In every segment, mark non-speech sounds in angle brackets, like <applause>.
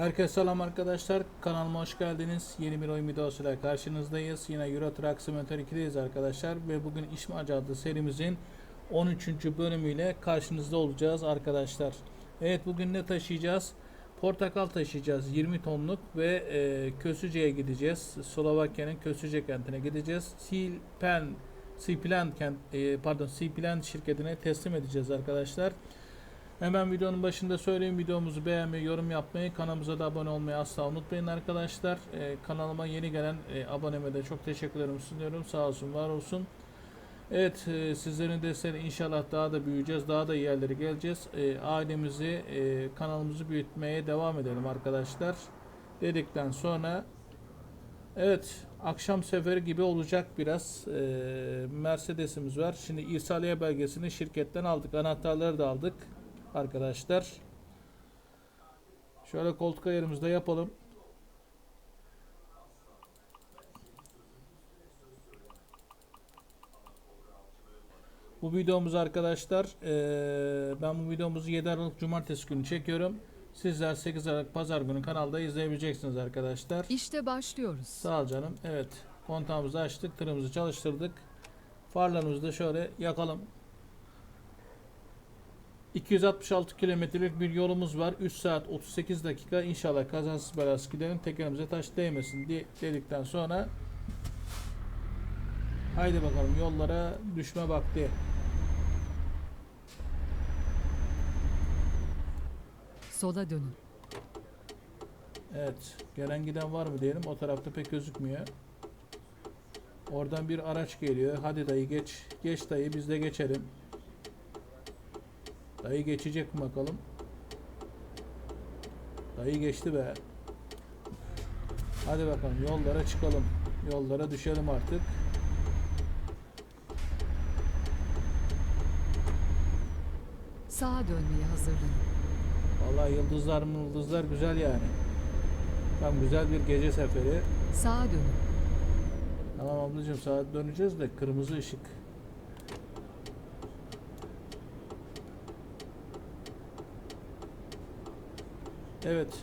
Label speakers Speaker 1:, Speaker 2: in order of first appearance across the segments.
Speaker 1: Herkese selam arkadaşlar. Kanalıma hoş geldiniz. Yeni bir oyun videosuyla karşınızdayız. Yine Euro Truck Simulator 2'deyiz arkadaşlar. Ve bugün İş Macı adlı serimizin 13. bölümüyle karşınızda olacağız arkadaşlar. Evet bugün ne taşıyacağız? Portakal taşıyacağız 20 tonluk ve e, Kösüce'ye gideceğiz. Slovakya'nın Kösüce kentine gideceğiz. Silpen Silplan kent e, pardon Silplan şirketine teslim edeceğiz arkadaşlar. Hemen videonun başında söyleyeyim videomuzu beğenmeyi, yorum yapmayı, kanalımıza da abone olmayı asla unutmayın arkadaşlar. Ee, kanalıma yeni gelen e, aboneme de çok teşekkürlerimi sunuyorum. Sağ olsun, var olsun. Evet, e, sizlerin desteğiyle inşallah daha da büyüyeceğiz, daha da iyi yerlere geleceğiz. E, ailemizi, e, kanalımızı büyütmeye devam edelim arkadaşlar. Dedikten sonra Evet, akşam seferi gibi olacak biraz. Ee, Mercedes'imiz var. Şimdi irsaliye belgesini şirketten aldık. Anahtarları da aldık arkadaşlar. Şöyle koltuk ayarımızda yapalım. Bu videomuz arkadaşlar eee, ben bu videomuzu 7 Aralık Cumartesi günü çekiyorum. Sizler 8 Aralık Pazar günü kanalda izleyebileceksiniz arkadaşlar.
Speaker 2: İşte başlıyoruz.
Speaker 1: Sağ ol canım. Evet. Kontağımızı açtık. Tırımızı çalıştırdık. Farlarımızı da şöyle yakalım. 266 kilometrelik bir yolumuz var. 3 saat 38 dakika. İnşallah kazasız belasız gidelim. Tekerimize taş değmesin diye dedikten sonra haydi bakalım yollara düşme vakti.
Speaker 2: Sola dönün.
Speaker 1: Evet. Gelen giden var mı diyelim. O tarafta pek gözükmüyor. Oradan bir araç geliyor. Hadi dayı geç. Geç dayı biz de geçelim. Dayı geçecek mi bakalım. Dayı geçti be. Hadi bakalım yollara çıkalım. Yollara düşelim artık.
Speaker 2: Sağa dönmeye hazırlanın.
Speaker 1: Vallahi yıldızlar mı yıldızlar güzel yani. Tam güzel bir gece seferi.
Speaker 2: Sağa dönün.
Speaker 1: Tamam ablacığım saat döneceğiz de kırmızı ışık. Evet.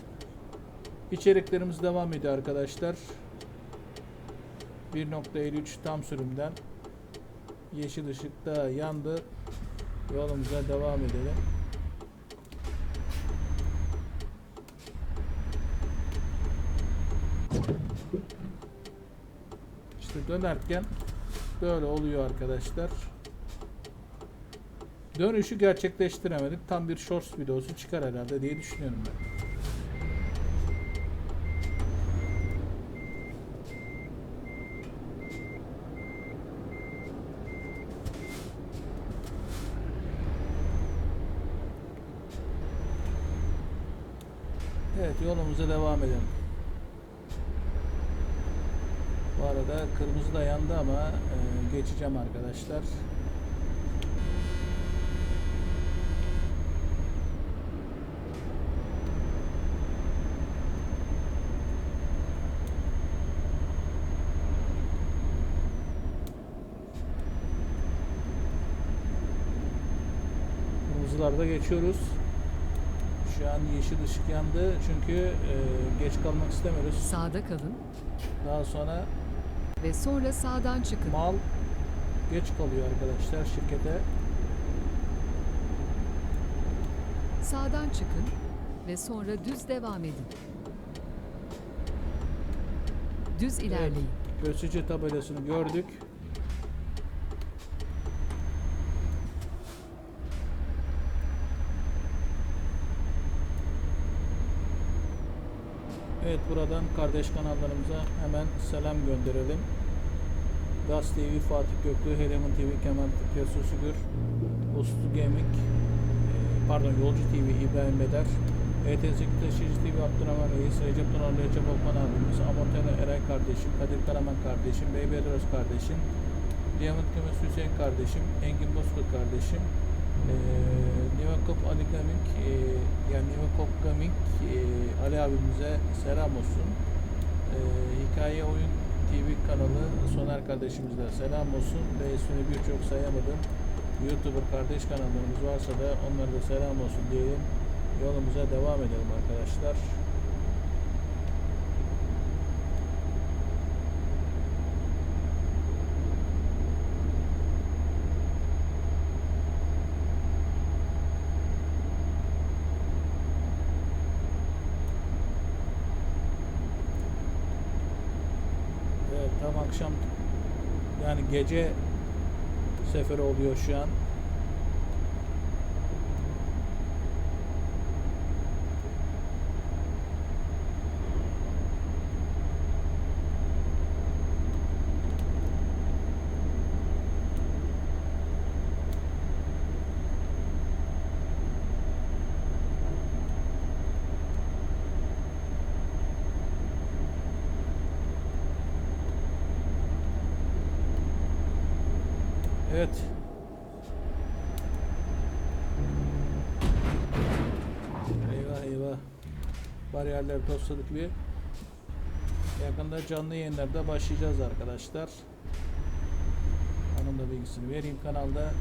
Speaker 1: İçeriklerimiz devam ediyor arkadaşlar. 1.53 tam sürümden yeşil ışık da yandı. Yolumuza devam edelim. İşte dönerken böyle oluyor arkadaşlar. Dönüşü gerçekleştiremedik. Tam bir shorts videosu çıkar herhalde diye düşünüyorum ben. Evet yolumuza devam edelim. Bu arada kırmızı da yandı ama e, geçeceğim arkadaşlar. Kırmızılarda geçiyoruz. Yeşil ışık yandı çünkü e, geç kalmak istemiyoruz.
Speaker 2: Sağda kalın
Speaker 1: Daha sonra
Speaker 2: ve sonra sağdan çıkın.
Speaker 1: mal geç kalıyor arkadaşlar şirkete.
Speaker 2: Sağdan çıkın ve sonra düz devam edin. Düz ilerleyin.
Speaker 1: Göçücü tabelasını gördük. Evet buradan kardeş kanallarımıza hemen selam gönderelim. Gaz TV, Fatih Göklü, Heleman TV, Kemal Fikret Sugur, Uslu Gemik, e, pardon Yolcu TV, İbrahim Beder, ETS Taşıyıcı TV, Abdurrahman Reis, Recep Tunar, Recep Okman abimiz, Amortene Eray kardeşim, Kadir Karaman kardeşim, Beyber Öz kardeşim, Diamond Kömür Hüseyin kardeşim, Engin Bozkurt kardeşim, e, Nivakop Ali Gamik, e, yani Nivakop Gamik e, Ali abimize selam olsun. E, Hikaye Oyun TV kanalı Soner kardeşimize selam olsun ve ismini birçok sayamadım. YouTuber kardeş kanallarımız varsa da onlara da selam olsun diyelim. Yolumuza devam edelim arkadaşlar. Tam akşam yani gece seferi oluyor şu an. Evet. Eyvah eyvah. Bariyerleri tosladık bir. Yakında canlı yayınlarda başlayacağız arkadaşlar. Onun da bilgisini vereyim kanalda.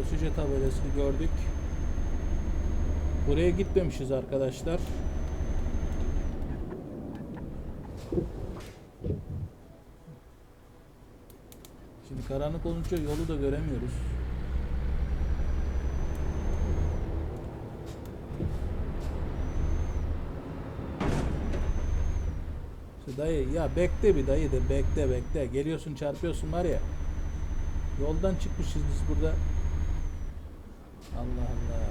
Speaker 1: Evet, Köşüce tabelasını gördük. Buraya gitmemişiz arkadaşlar. Şimdi karanlık olunca yolu da göremiyoruz. Dayı ya bekle bir dayı de bekle bekle. Geliyorsun çarpıyorsun var ya. Yoldan çıkmışız biz burada. Allah Allah.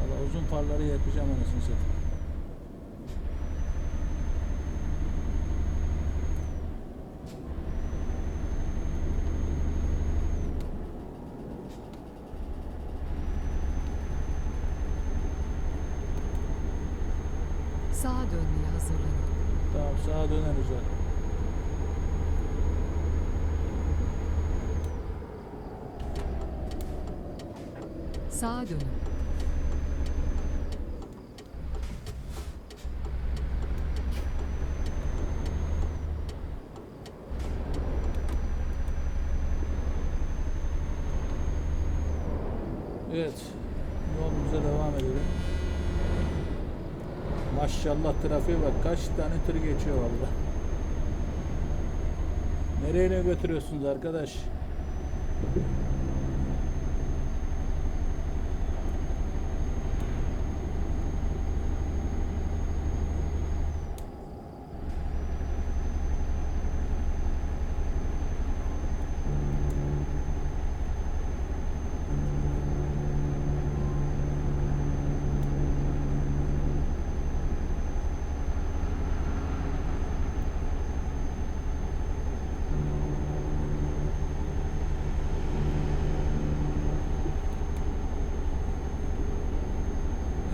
Speaker 1: Valla uzun farları yakacağım anasını satayım.
Speaker 2: Sağa dönmeye hazırlanın.
Speaker 1: Tamam sağa döneriz o.
Speaker 2: Sağa dönün.
Speaker 1: Evet. Yolumuza devam edelim. Maşallah trafiğe bak kaç tane tır geçiyor valla. Nereye götürüyorsunuz arkadaş?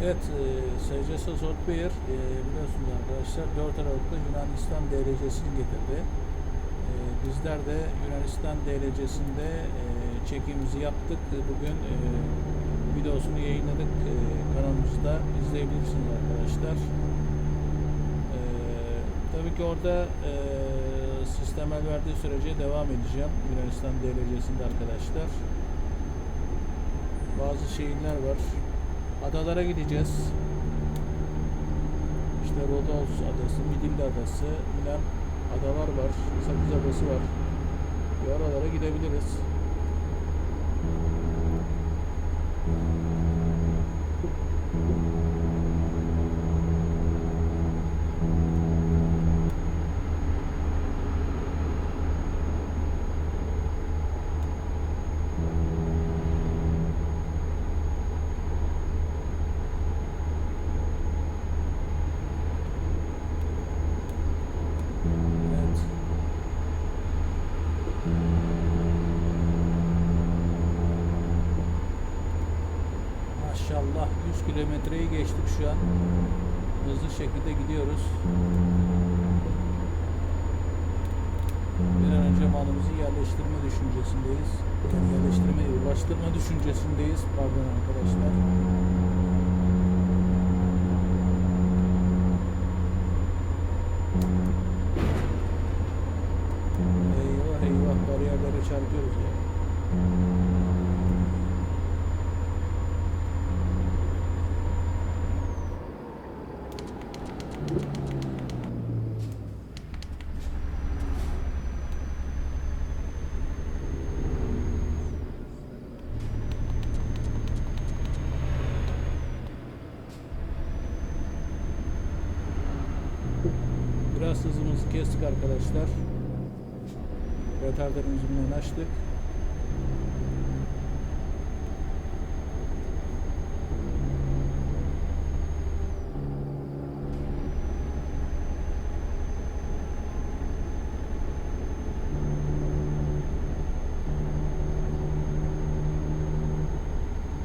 Speaker 1: Evet, e, SCS Software e, biliyorsunuz arkadaşlar 4 Aralık'ta Yunanistan DLC'sini getirdi. E, bizler de Yunanistan DLC'sinde e, çekimimizi yaptık. Bugün e, videosunu yayınladık. E, kanalımızda izleyebilirsiniz arkadaşlar. E, tabii ki orada e, sistem verdiği sürece devam edeceğim Yunanistan DLC'sinde arkadaşlar. Bazı şehirler var. Adalara gideceğiz. İşte Rodos adası, Midilli adası, Milan adalar var, Sakız adası var. Bir oralara gidebiliriz. Evet. Maşallah 100 kilometreyi geçtik şu an. Hızlı şekilde gidiyoruz. Bir an önce malımızı yerleştirme düşüncesindeyiz. Yani yerleştirme ulaştırma düşüncesindeyiz. Pardon arkadaşlar. Eyvah eyvah bariyerlere çarpıyoruz ya. kestik arkadaşlar. Retarderimizi bundan açtık.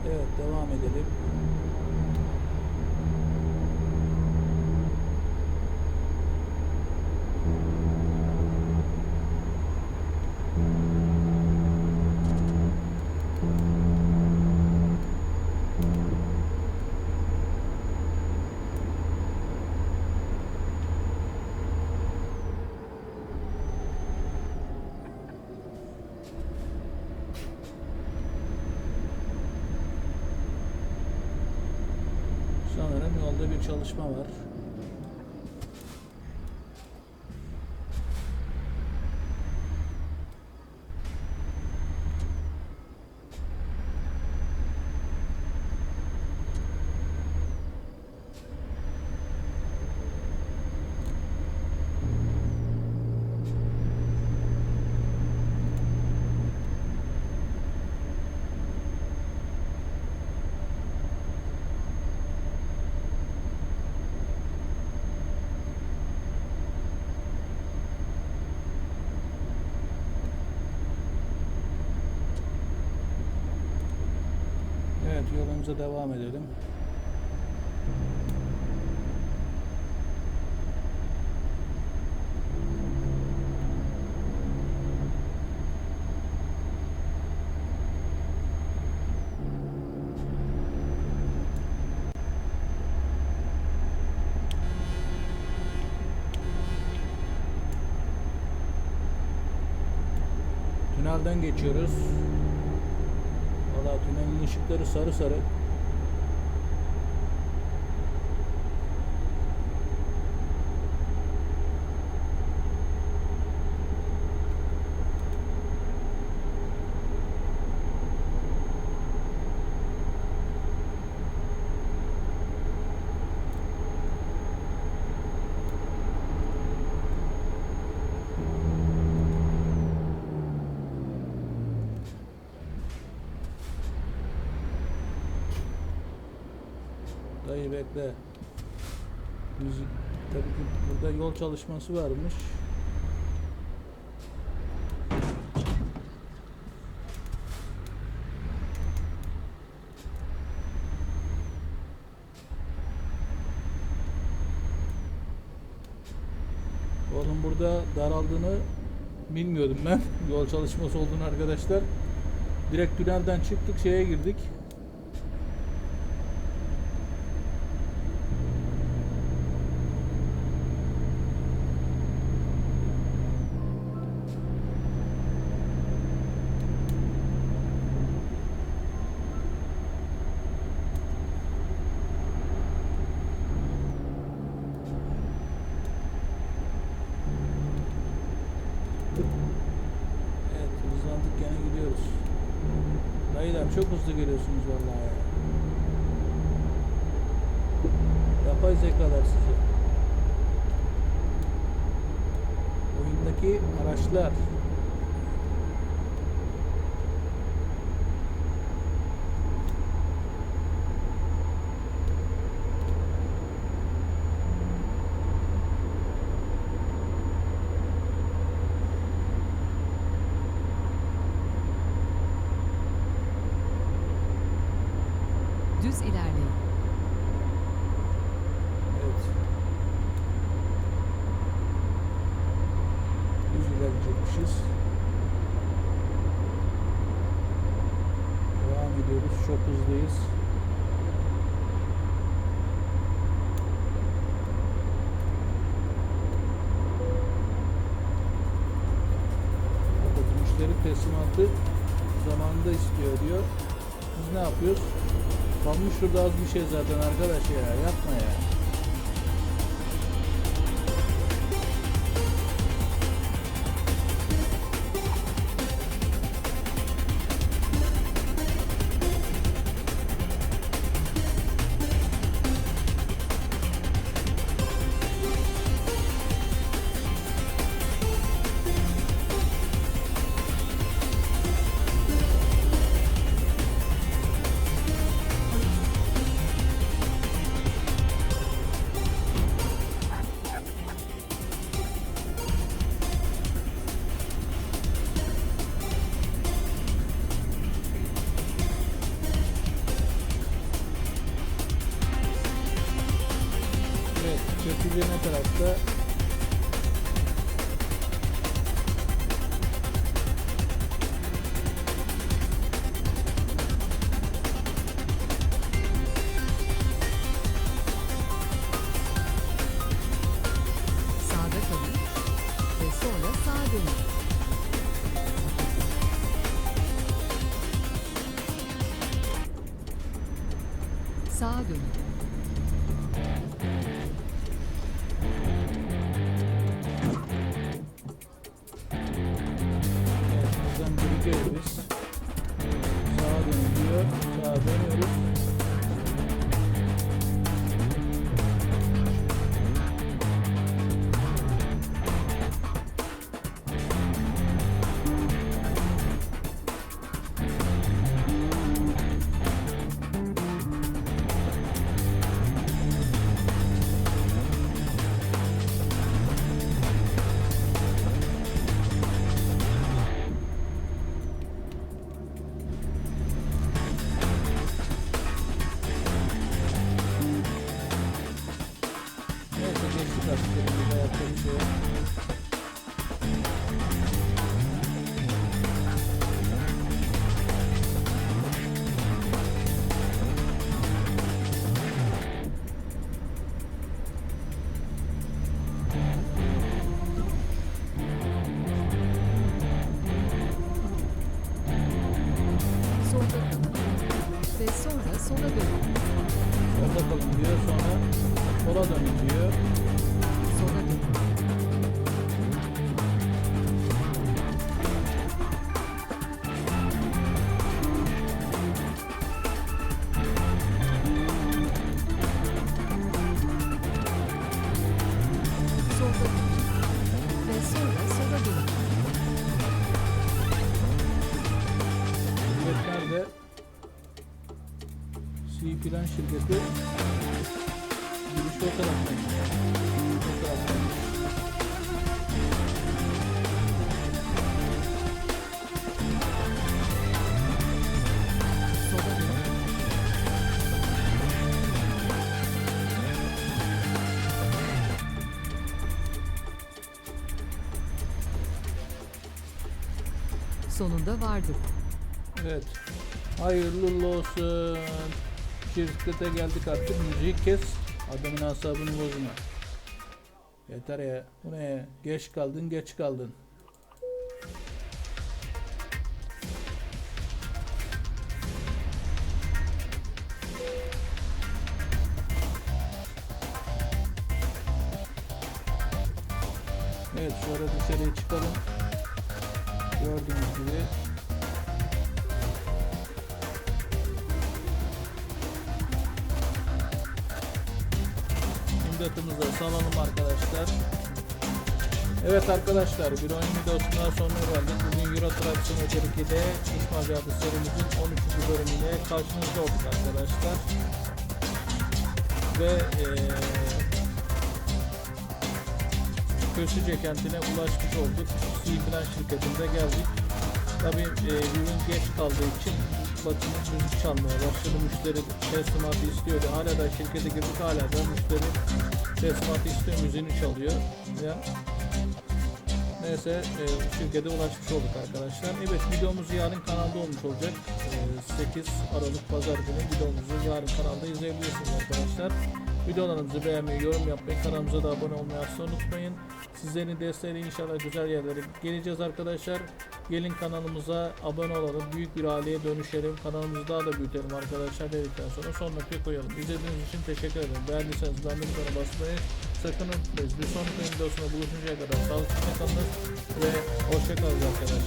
Speaker 1: Evet devam edelim. Yolda bir çalışma var. Evet yolumuza devam edelim. Tünelden geçiyoruz. Tünelin ışıkları sarı sarı. Dayı bekle. Müzik tabii ki burada yol çalışması varmış. Oğlum burada daraldığını bilmiyordum ben. <laughs> Yol çalışması olduğunu arkadaşlar. Direkt tünelden çıktık şeye girdik. Evet hızlandık gene gidiyoruz. Dayılar çok hızlı geliyorsunuz vallahi ya. Yapay zekalar sizi. Oyundaki araçlar.
Speaker 2: Düz ilerleyin.
Speaker 1: Evet. Düz ilerleyecekmişiz. Devam ediyoruz. Çok hızlıyız. Bakın müşteri teslimatı zamanında istiyor diyor. Biz ne yapıyoruz? Kalmış şurada az bir şey zaten arkadaş ya. Yapma ya. Sizce ne tarafta? C Plan şirketi girişi o taraftaymış. O.
Speaker 2: Sonunda vardık.
Speaker 1: Evet. Hayırlı olsun. Şirkete geldik artık. Müziği kes. Adamın asabını bozma. Yeter ya. Bu ne? Geç kaldın, geç kaldın. Evet, sonra dışarıya çıkalım. Gördüğünüz gibi imdatımızı salalım arkadaşlar. Evet arkadaşlar bir oyun videosundan sonra geldik. Bugün Euro Truck Simulator 2'de İş Macerası serimizin 13. bölümüyle karşınızda olduk arkadaşlar. Ve eee Köşüce kentine ulaşmış olduk. Seaplan şirketinde geldik. Tabi ürün geç kaldığı için batının müzik çalmaya başladı. Müşteri teslimatı istiyordu. Hala da şirkete girdik hala da müşteri teslimatı istiyor müziğini çalıyor. Ya. Neyse e, şirkete ulaşmış olduk arkadaşlar. Evet videomuz yarın kanalda olmuş olacak. E, 8 Aralık Pazar günü videomuzu yarın kanalda izleyebilirsiniz arkadaşlar. Videolarımızı beğenmeyi, yorum yapmayı, kanalımıza da abone olmayı asla unutmayın. Sizlerin desteğiyle inşallah güzel yerlere geleceğiz arkadaşlar. Gelin kanalımıza abone olalım. Büyük bir aileye dönüşelim. Kanalımızı daha da büyütelim arkadaşlar dedikten sonra sonraki koyalım. İzlediğiniz için teşekkür ederim. Beğendiyseniz beğendiğim butona basmayı sakın unutmayın. Bir sonraki videosunda buluşuncaya kadar sağlıklı kalın ve hoşçakalın arkadaşlar.